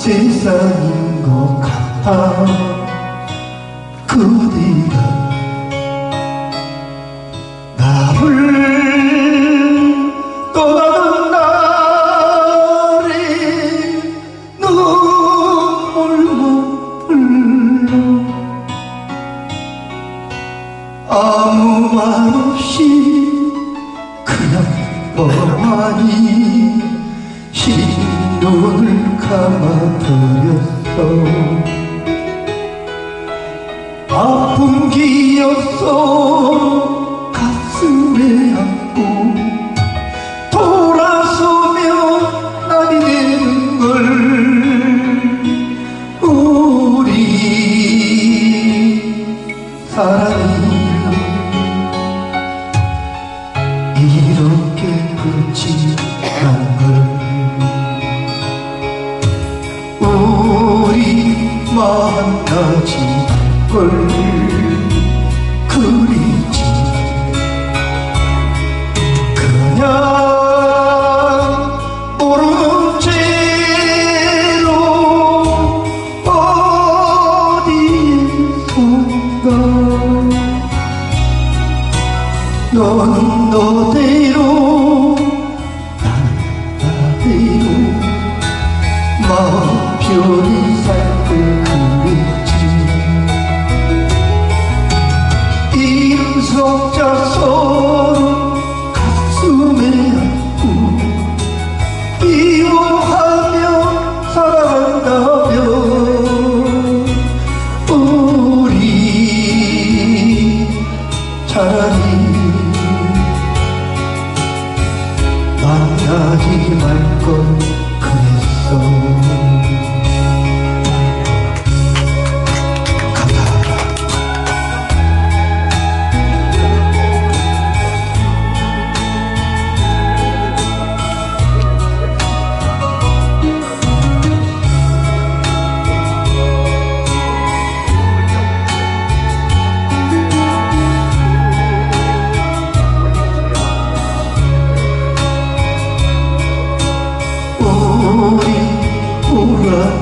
세상인 것 같아. 그대가 나를 떠나는 날에 눈물만 흘러. 아무 말 없이 그냥 뻔하니 흰 눈을 감아버렸어 너는 너대로 나는 나대로 마음 편히 석자 서로 가슴에 안고 미워하며 사랑한다며 우리 차라리 만나지 말걸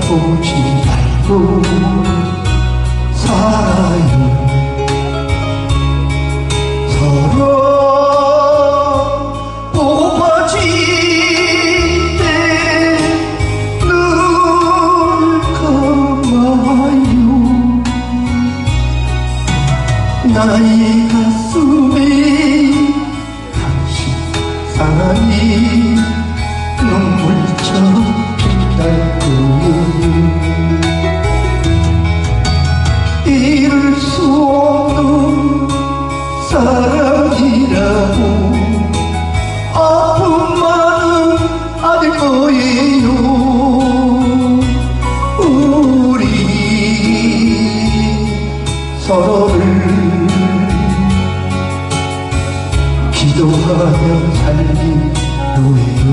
돌아보지 말고 살아요 서로 보고파질 때눈 감아요 나의 가슴에 당신 사랑이 눈물처럼 이룰 수 없는 사랑이라고. 아픔만은 아닐 거예요. 우리 서로를 기도하며 살기로 해요.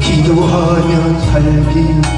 기도하며 해요